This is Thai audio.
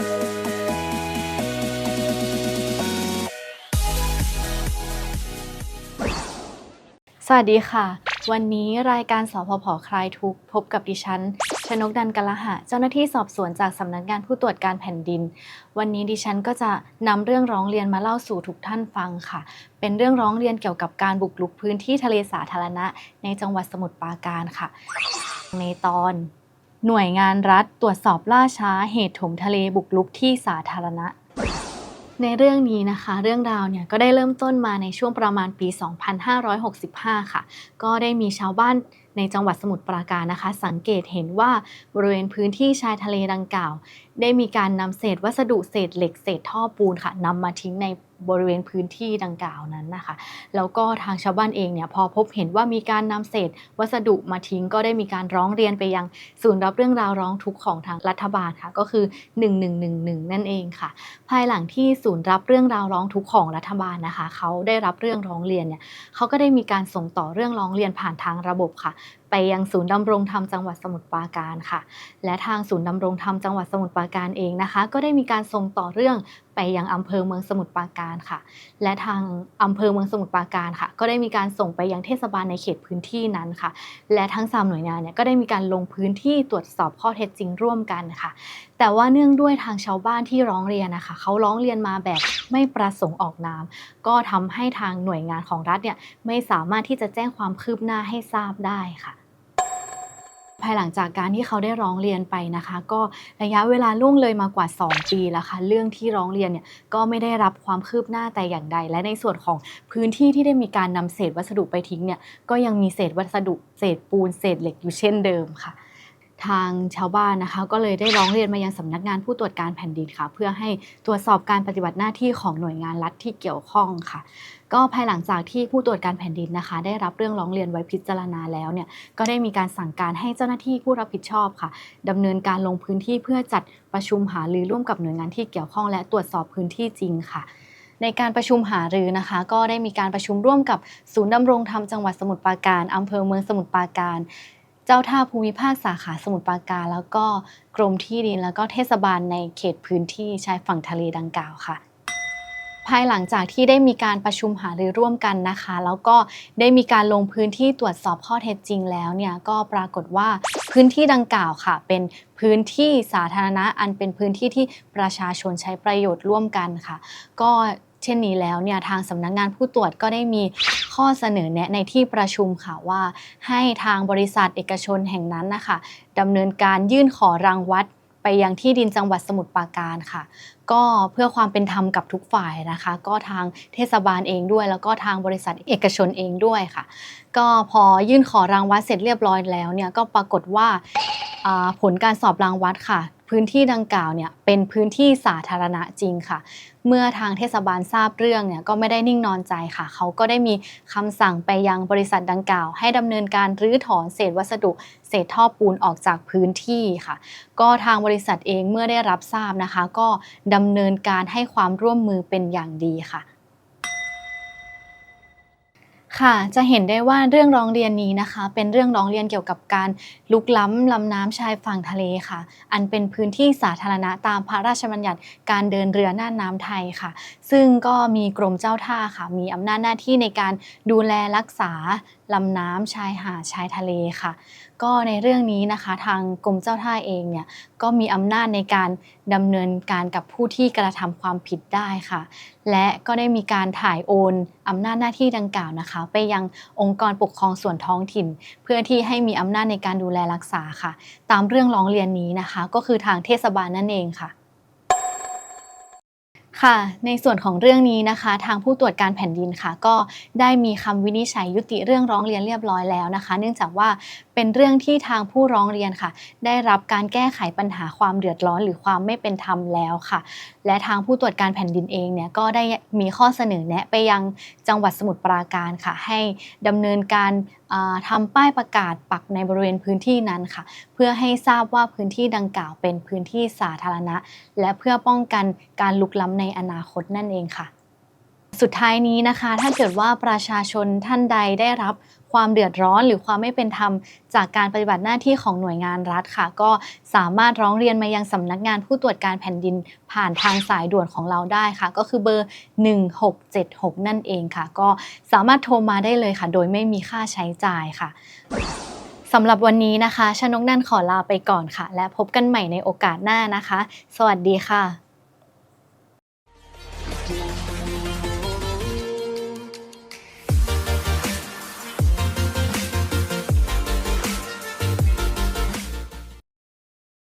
สวัสดีค่ะ วันนี้รายการสพพคลายทุกข์พบกับดิฉัน ชนกดันกละหะ เจ้าหน้าที่สอบสวนจากสำนักงานผู้ตรวจการแผ่นดิน วันนี้ดิฉันก็จะนำเรื่องร้องเรียนมาเล่าสู่ทุกท่านฟังค่ะ เป็นเรื่องร้องเรียนเกี่ยวกับการบุกรุกพื้นที่ทะเลสาธารณะ ในจังหวัดสมุทรปราการค่ะ ในตอน หน่วยงานรัฐตรวจสอบล่าช้าเหตุถมทะเลบุกรุกที่สาธารณะ ในเรื่องนี้นะคะ เรื่องราวเนี่ยก็ได้เริ่มต้นมาในช่วงประมาณปี 2565 ค่ะ ก็ได้มีชาวบ้าน ในจังหวัดสมุทรปราการนะคะ สังเกตเห็นว่าบริเวณพื้นที่ชายทะเลดังกล่าว ได้มีการนำเศษวัสดุเศษเหล็กเศษท่อปูนค่ะนำมาทิ้งในบริเวณพื้นที่ดังกล่าวนั้นนะคะ แล้วก็ทางชาวบ้านเองเนี่ยพอพบเห็นว่ามีการนำเศษ วัสดุมาทิ้งก็ได้มีการร้องเรียนไปยังศูนย์รับเรื่องราวร้องทุกข์ของทางรัฐบาลค่ะ ก็คือ 1111 นั่นเองค่ะ ภายหลังที่ศูนย์รับเรื่องราวร้องทุกข์ของรัฐบาลนะคะ เขาได้รับเรื่องร้องเรียนเนี่ยเขาก็ได้มีการส่งต่อเรื่องร้องเรียนผ่านทางระบบค่ะ ไปยังศูนย์ดำรงธรรมจังหวัดสมุทรปราการค่ะ และทางศูนย์ดำรงธรรมจังหวัดสมุทรปราการเองนะคะ ก็ได้มีการส่งต่อเรื่องไปยังอำเภอเมืองสมุทรปราการค่ะ และทางอำเภอเมืองสมุทรปราการค่ะ ก็ได้มีการส่งไปยังเทศบาลในเขตพื้นที่นั้นค่ะ และทั้งสามหน่วยงานเนี่ยก็ได้มีการลงพื้นที่ตรวจสอบข้อเท็จจริงร่วมกันค่ะ แต่ว่าเนื่องด้วยทางชาวบ้านที่ร้องเรียนนะคะเขาร้องเรียนมาแบบไม่ประสงค์ออกนาม ก็ทำให้ทางหน่วยงานของรัฐเนี่ยไม่สามารถที่จะแจ้งความคืบหน้าให้ทราบได้ค่ะ ภายหลังจากการที่เขาได้ร้องเรียนไปนะคะ ก็ระยะเวลาล่วงเลยมากว่า 2 ปีแล้วค่ะเรื่องที่ร้องเรียนเนี่ยก็ไม่ได้รับความคืบหน้าแต่อย่างใด และในส่วนของพื้นที่ที่ได้มีการนำเศษวัสดุไปทิ้งเนี่ยก็ยังมีเศษวัสดุเศษปูนเศษเหล็กอยู่เช่นเดิมค่ะ ทางชาวบ้านนะคะ ก็เลยได้ร้องเรียนมายังสำนักงานผู้ตรวจการแผ่นดินค่ะ เพื่อให้ตรวจสอบการปฏิบัติหน้าที่ของหน่วยงานรัฐที่เกี่ยวข้องค่ะ ก็ภายหลังจากที่ผู้ตรวจการแผ่นดินนะคะ ได้รับเรื่องร้องเรียนไว้พิจารณาแล้วเนี่ยก็ได้มีการสั่งการให้เจ้าหน้าที่ผู้รับผิดชอบค่ะดำเนินการลงพื้นที่เพื่อจัดประชุมหารือร่วมกับหน่วยงานที่เกี่ยวข้อง และตรวจสอบพื้นที่จริงค่ะในการประชุมหารือนะคะ ก็ได้มีการประชุมร่วมกับศูนย์ดำรงธรรมจังหวัดสมุทรปราการอำเภอเมืองสมุทรปราการ เจ้าท่าภูมิภาคสาขาสมุทรปราการ แล้วก็กรมที่ดินแล้วก็เทศบาลในเขตพื้นที่ชายฝั่งทะเลดังกล่าวค่ะ ภายหลังจากที่ได้มีการประชุมหารือร่วมกันนะคะ แล้วก็ได้มีการลงพื้นที่ตรวจสอบข้อเท็จจริงแล้วเนี่ยก็ปรากฏว่าพื้นที่ดังกล่าวค่ะ เป็นพื้นที่สาธารณะอันเป็นพื้นที่ที่ประชาชนใช้ประโยชน์ร่วมกันค่ะ ก็ เช่นนี้แล้วเนี่ยทางสำนักงานผู้ตรวจก็ได้มีข้อเสนอแนะในที่ประชุมค่ะว่า ให้ทางบริษัทเอกชนแห่งนั้นนะคะดำเนินการยื่นขอรังวัดไปยังที่ดินจังหวัดสมุทรปราการค่ะ ก็เพื่อความเป็นธรรมกับทุกฝ่ายนะคะ ก็ทางเทศบาลเองด้วย แล้วก็ทางบริษัทเอกชนเองด้วยค่ะ ก็พอยื่นขอรางวัดเสร็จเรียบร้อยแล้วเนี่ยก็ปรากฏว่าอ่าผลการสอบรางวัดค่ะ พื้นที่ดังกล่าวเนี่ยเป็นพื้นที่สาธารณะจริงค่ะ เมื่อทางเทศบาลทราบเรื่องเนี่ยก็ไม่ได้นิ่งนอนใจค่ะ เขาก็ได้มีคำสั่งไปยังบริษัทดังกล่าว ให้ดำเนินการรื้อถอนเศษวัสดุ เศษท่อปูนออกจากพื้นที่ค่ะ ก็ทางบริษัทเองเมื่อได้รับทราบนะคะ ก็ดำเนินการให้ความร่วมมือเป็นอย่างดีค่ะ ค่ะ จะเห็นได้ว่าเรื่องร้องเรียนนี้นะคะ เป็นเรื่องร้องเรียนเกี่ยวกับการลุกล้ำลำน้ำชายฝั่งทะเลค่ะ อันเป็นพื้นที่สาธารณะตามพระราชบัญญัติการเดินเรือน่านน้ำไทยค่ะ ซึ่งก็มีกรมเจ้าท่าค่ะ มีอำนาจหน้าที่ในการดูแลรักษา ลำน้ำชายหาดชายทะเลค่ะ ก็ในเรื่องนี้นะคะทางกรมเจ้าท่าเองเนี่ยก็มีอำนาจในการดำเนินการกับผู้ที่กระทำความผิดได้ค่ะ และก็ได้มีการถ่ายโอนอำนาจหน้าที่ดังกล่าวนะคะ ไปยังองค์กรปกครองส่วนท้องถิ่น เพื่อที่ให้มีอำนาจในการดูแลรักษาค่ะ ตามเรื่องร้องเรียนนี้นะคะ ก็คือทางเทศบาลนั่นเองค่ะ ค่ะ ในส่วนของเรื่องนี้นะคะ ทางผู้ตรวจการแผ่นดินค่ะ ก็ได้มีคำวินิจฉัยยุติเรื่องร้องเรียนเรียบร้อยแล้วนะคะ เนื่องจากว่าเป็นเรื่องที่ทางผู้ร้องเรียนค่ะ ได้รับการแก้ไขปัญหาความเดือดร้อน หรือความไม่เป็นธรรมแล้วค่ะ และทางผู้ตรวจการแผ่นดินเองเนี่ยก็ได้มีข้อเสนอแนะไปยังจังหวัดสมุทรปราการค่ะ ให้ดำเนินการ ทำป้ายประกาศปักในบริเวณพื้นที่นั้นค่ะ เพื่อให้ทราบว่าพื้นที่ดังกล่าวเป็นพื้นที่สาธารณะ และเพื่อป้องกันการลุกล้ำในอนาคตนั่นเองค่ะ สุดท้ายนี้นะคะ ถ้าเกิดว่าประชาชนท่านใดได้รับความเดือดร้อนหรือความไม่เป็นธรรม จากการปฏิบัติหน้าที่ของหน่วยงานรัฐค่ะ ก็สามารถร้องเรียนมายังสำนักงานผู้ตรวจการแผ่นดินผ่านทางสายด่วนของเราได้ค่ะ ก็คือเบอร์ 1676 นั่นเองค่ะ ก็สามารถโทรมาได้เลยค่ะ โดยไม่มีค่าใช้จ่ายค่ะสำหรับวันนี้นะคะชนกนันขอลาไปก่อนค่ะ และพบกันใหม่ในโอกาสหน้านะคะ สวัสดีค่ะ